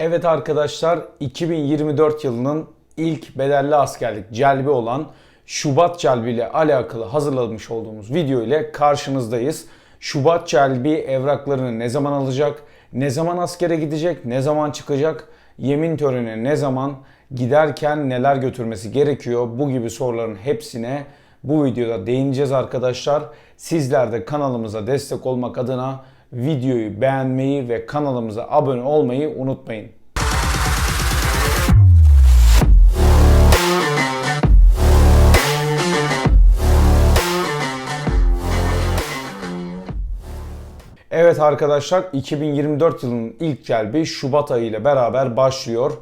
Evet arkadaşlar 2024 yılının ilk bedelli askerlik celbi olan Şubat celbi ile alakalı hazırlamış olduğumuz video ile karşınızdayız. Şubat celbi evraklarını ne zaman alacak, ne zaman askere gidecek, ne zaman çıkacak, yemin töreni ne zaman, giderken neler götürmesi gerekiyor bu gibi soruların hepsine bu videoda değineceğiz arkadaşlar. Sizler de kanalımıza destek olmak adına videoyu beğenmeyi ve kanalımıza abone olmayı unutmayın. Evet arkadaşlar 2024 yılının ilk celbi Şubat ayı ile beraber başlıyor.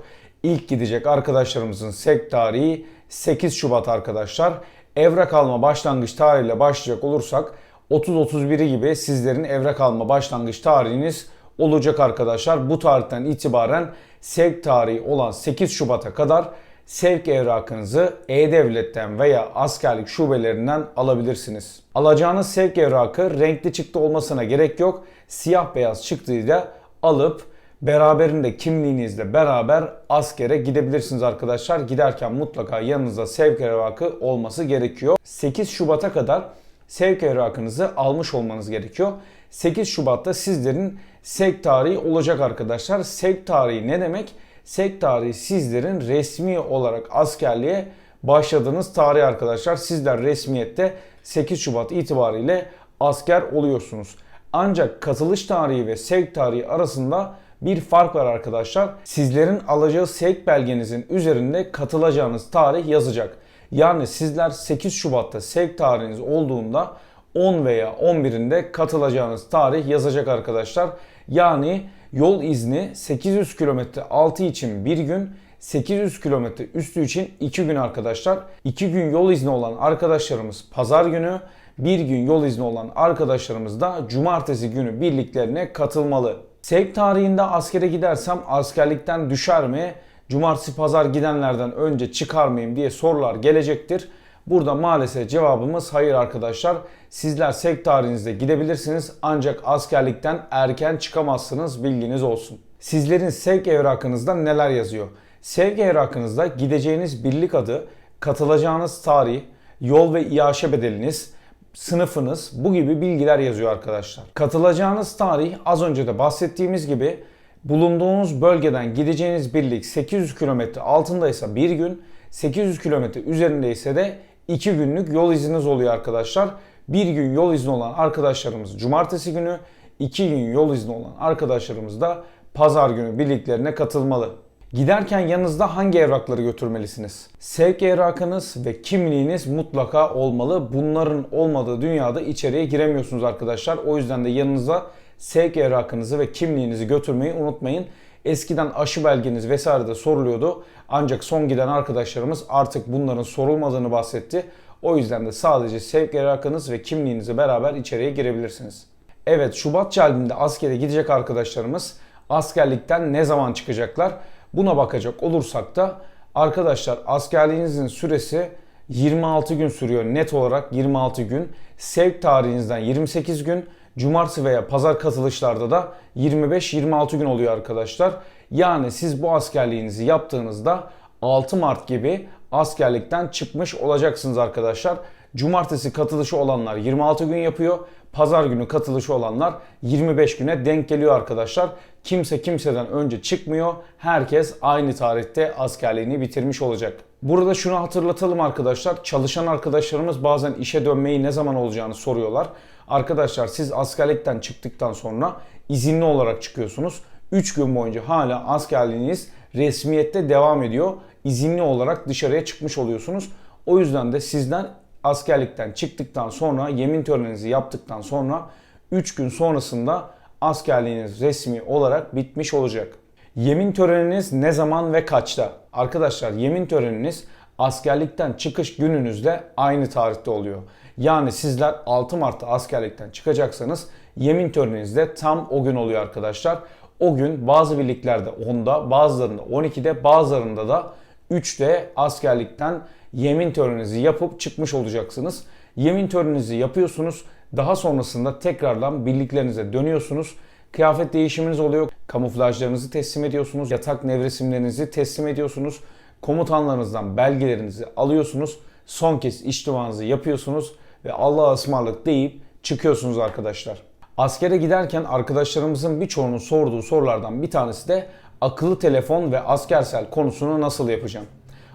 İlk gidecek arkadaşlarımızın sek tarihi 8 Şubat arkadaşlar. Evrak alma başlangıç tarihiyle başlayacak olursak 30-31'i gibi sizlerin evrak alma başlangıç tarihiniz olacak arkadaşlar. Bu tarihten itibaren sevk tarihi olan 8 Şubat'a kadar sevk evrakınızı E-Devlet'ten veya askerlik şubelerinden alabilirsiniz. Alacağınız sevk evrakı renkli çıktı olmasına gerek yok. Siyah beyaz çıktıyla alıp beraberinde kimliğinizle beraber askere gidebilirsiniz arkadaşlar. Giderken mutlaka yanınızda sevk evrakı olması gerekiyor. 8 Şubat'a kadar sevk evrakınızı almış olmanız gerekiyor. 8 Şubat'ta sizlerin sevk tarihi olacak arkadaşlar. Sevk tarihi ne demek? Sevk tarihi sizlerin resmi olarak askerliğe başladığınız tarih arkadaşlar. Sizler resmiyette 8 Şubat itibariyle asker oluyorsunuz. Ancak katılış tarihi ve sevk tarihi arasında bir fark var arkadaşlar. Sizlerin alacağı sevk belgenizin üzerinde katılacağınız tarih yazacak. Yani sizler 8 Şubat'ta sevk tarihiniz olduğunda 10 veya 11'inde katılacağınız tarih yazacak arkadaşlar. Yani yol izni 800 km altı için bir gün, 800 km üstü için 2 gün arkadaşlar. 2 gün yol izni olan arkadaşlarımız pazar günü, bir gün yol izni olan arkadaşlarımız da cumartesi günü birliklerine katılmalı. Sevk tarihinde askere gidersem askerlikten düşer mi? Cumartesi pazar gidenlerden önce çıkar mıyım diye sorular gelecektir. Burada maalesef cevabımız hayır arkadaşlar. Sizler sevk tarihinizde gidebilirsiniz ancak askerlikten erken çıkamazsınız bilginiz olsun. Sizlerin sevk evrakınızda neler yazıyor? Sevk evrakınızda gideceğiniz birlik adı, katılacağınız tarih, yol ve iaşe bedeliniz, sınıfınız bu gibi bilgiler yazıyor arkadaşlar. Katılacağınız tarih az önce de bahsettiğimiz gibi bulunduğunuz bölgeden gideceğiniz birlik 800 km altındaysa bir gün, 800 km üzerindeyse de 2 günlük yol izniniz oluyor arkadaşlar. Bir gün yol izni olan arkadaşlarımız cumartesi günü, 2 gün yol izni olan arkadaşlarımız da pazar günü birliklerine katılmalı. Giderken yanınızda hangi evrakları götürmelisiniz? Sevk evrakınız ve kimliğiniz mutlaka olmalı. Bunların olmadığı dünyada içeriye giremiyorsunuz arkadaşlar. O yüzden de yanınıza sevk evrakınızı ve kimliğinizi götürmeyi unutmayın. Eskiden aşı belgeniz vesaire de soruluyordu. Ancak son giden arkadaşlarımız artık bunların sorulmadığını bahsetti. O yüzden de sadece sevk evrakınız ve kimliğinizi beraber içeriye girebilirsiniz. Evet Şubat celbinde askere gidecek arkadaşlarımız askerlikten ne zaman çıkacaklar? Buna bakacak olursak da arkadaşlar askerliğinizin süresi 26 gün sürüyor net olarak 26 gün. Sevk tarihinizden 28 gün. Cumartesi veya pazar katılışlarda da 25-26 gün oluyor arkadaşlar. Yani siz bu askerliğinizi yaptığınızda 6 Mart gibi askerlikten çıkmış olacaksınız arkadaşlar. Cumartesi katılışı olanlar 26 gün yapıyor. Pazar günü katılışı olanlar 25 güne denk geliyor arkadaşlar. Kimse kimseden önce çıkmıyor. Herkes aynı tarihte askerliğini bitirmiş olacak. Burada şunu hatırlatalım arkadaşlar. Çalışan arkadaşlarımız bazen işe dönmeyi ne zaman olacağını soruyorlar. Arkadaşlar siz askerlikten çıktıktan sonra izinli olarak çıkıyorsunuz. 3 gün boyunca hala askerliğiniz resmiyette devam ediyor. İzinli olarak dışarıya çıkmış oluyorsunuz. O yüzden de sizden askerlikten çıktıktan sonra yemin töreninizi yaptıktan sonra 3 gün sonrasında askerliğiniz resmi olarak bitmiş olacak. Yemin töreniniz ne zaman ve kaçta? Arkadaşlar yemin töreniniz askerlikten çıkış gününüzde aynı tarihte oluyor. Yani sizler 6 Mart'ta askerlikten çıkacaksanız yemin töreniniz de tam o gün oluyor arkadaşlar. O gün bazı birliklerde 10'da, bazılarında 12'de, bazılarında da 3'te askerlikten yemin töreninizi yapıp çıkmış olacaksınız. Yemin töreninizi yapıyorsunuz. Daha sonrasında tekrardan birliklerinize dönüyorsunuz. Kıyafet değişiminiz oluyor. Kamuflajlarınızı teslim ediyorsunuz. Yatak nevresimlerinizi teslim ediyorsunuz. Komutanlarınızdan belgelerinizi alıyorsunuz. Son kez iş duanızı yapıyorsunuz ve Allah'a ısmarladık deyip çıkıyorsunuz arkadaşlar. Askere giderken arkadaşlarımızın birçoğunun sorduğu sorulardan bir tanesi de akıllı telefon ve askersel konusunu nasıl yapacağım?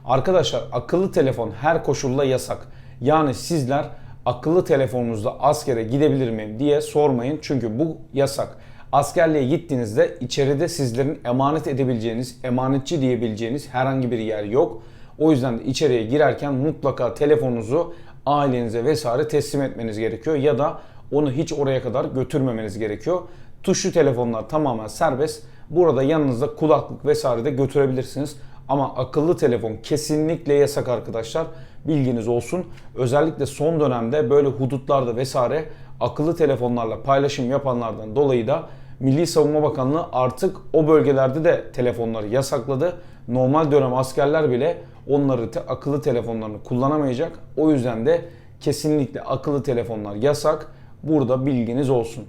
Arkadaşlar akıllı telefon her koşulda yasak. Yani sizler akıllı telefonunuzla askere gidebilir miyim diye sormayın çünkü bu yasak. Askerliğe gittiğinizde içeride sizlerin emanet edebileceğiniz, emanetçi diyebileceğiniz herhangi bir yer yok. O yüzden de içeriye girerken mutlaka telefonunuzu ailenize vesaire teslim etmeniz gerekiyor ya da onu hiç oraya kadar götürmemeniz gerekiyor. Tuşlu telefonlar tamamen serbest. Burada yanınızda kulaklık vesaire de götürebilirsiniz. Ama akıllı telefon kesinlikle yasak arkadaşlar. Bilginiz olsun. Özellikle son dönemde böyle hudutlarda vesaire akıllı telefonlarla paylaşım yapanlardan dolayı da Milli Savunma Bakanlığı artık o bölgelerde de telefonları yasakladı. Normal dönem askerler bile onları te- akıllı telefonlarını kullanamayacak. O yüzden de kesinlikle akıllı telefonlar yasak. Burada bilginiz olsun.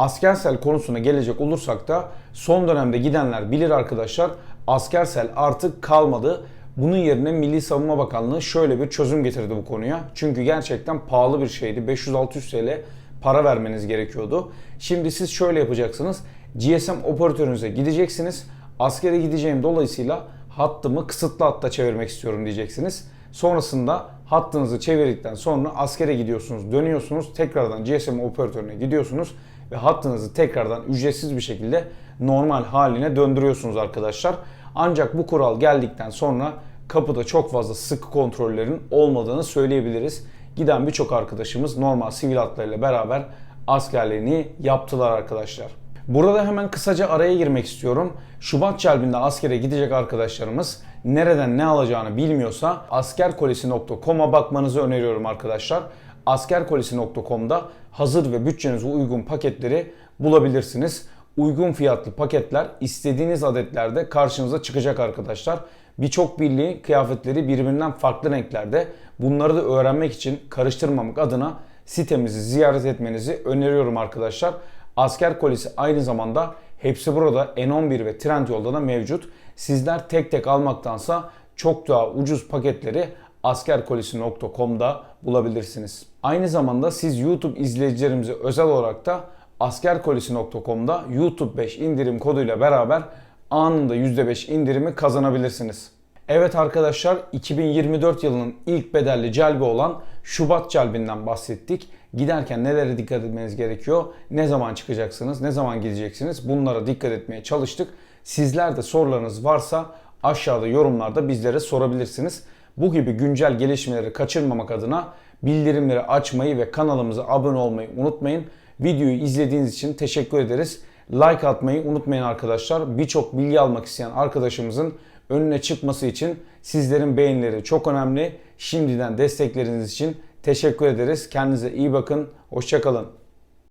Askersel konusuna gelecek olursak da son dönemde gidenler bilir arkadaşlar. Askersel artık kalmadı. Bunun yerine Milli Savunma Bakanlığı şöyle bir çözüm getirdi bu konuya. Çünkü gerçekten pahalı bir şeydi. 500-600 TL para vermeniz gerekiyordu. Şimdi siz şöyle yapacaksınız. GSM operatörünüze gideceksiniz. Askere gideceğim dolayısıyla hattımı kısıtlı hatta çevirmek istiyorum diyeceksiniz. Sonrasında hattınızı çevirdikten sonra askere gidiyorsunuz, dönüyorsunuz. Tekrardan GSM operatörüne gidiyorsunuz ve hattınızı tekrardan ücretsiz bir şekilde normal haline döndürüyorsunuz arkadaşlar. Ancak bu kural geldikten sonra kapıda çok fazla sıkı kontrollerin olmadığını söyleyebiliriz. Giden birçok arkadaşımız normal sivil hatlarıyla beraber askerliğini yaptılar arkadaşlar. Burada hemen kısaca araya girmek istiyorum. Şubat Celbinde askere gidecek arkadaşlarımız nereden ne alacağını bilmiyorsa askerkolisi.com'a bakmanızı öneriyorum arkadaşlar. Askerkolisi.com'da hazır ve bütçenize uygun paketleri bulabilirsiniz. Uygun fiyatlı paketler istediğiniz adetlerde karşınıza çıkacak arkadaşlar. Birçok birliği kıyafetleri birbirinden farklı renklerde. Bunları da öğrenmek için karıştırmamak adına sitemizi ziyaret etmenizi öneriyorum arkadaşlar. Asker kolisi aynı zamanda hepsi burada N11 ve Trendyol'da da mevcut. Sizler tek tek almaktansa çok daha ucuz paketleri askerkolisi.com'da bulabilirsiniz. Aynı zamanda siz YouTube izleyicilerimize özel olarak da askerkolisi.com'da YouTube 5 indirim koduyla beraber anında %5 indirimi kazanabilirsiniz. Evet arkadaşlar 2024 yılının ilk bedelli celbi olan Şubat celbinden bahsettik. Giderken nelere dikkat etmeniz gerekiyor? Ne zaman çıkacaksınız? Ne zaman gideceksiniz? Bunlara dikkat etmeye çalıştık. Sizler de sorularınız varsa aşağıda yorumlarda bizlere sorabilirsiniz. Bu gibi güncel gelişmeleri kaçırmamak adına bildirimleri açmayı ve kanalımıza abone olmayı unutmayın. Videoyu izlediğiniz için teşekkür ederiz. Like atmayı unutmayın arkadaşlar. Birçok bilgi almak isteyen arkadaşımızın önüne çıkması için sizlerin beğenileri çok önemli. Şimdiden destekleriniz için teşekkür ederiz. Kendinize iyi bakın. Hoşçakalın.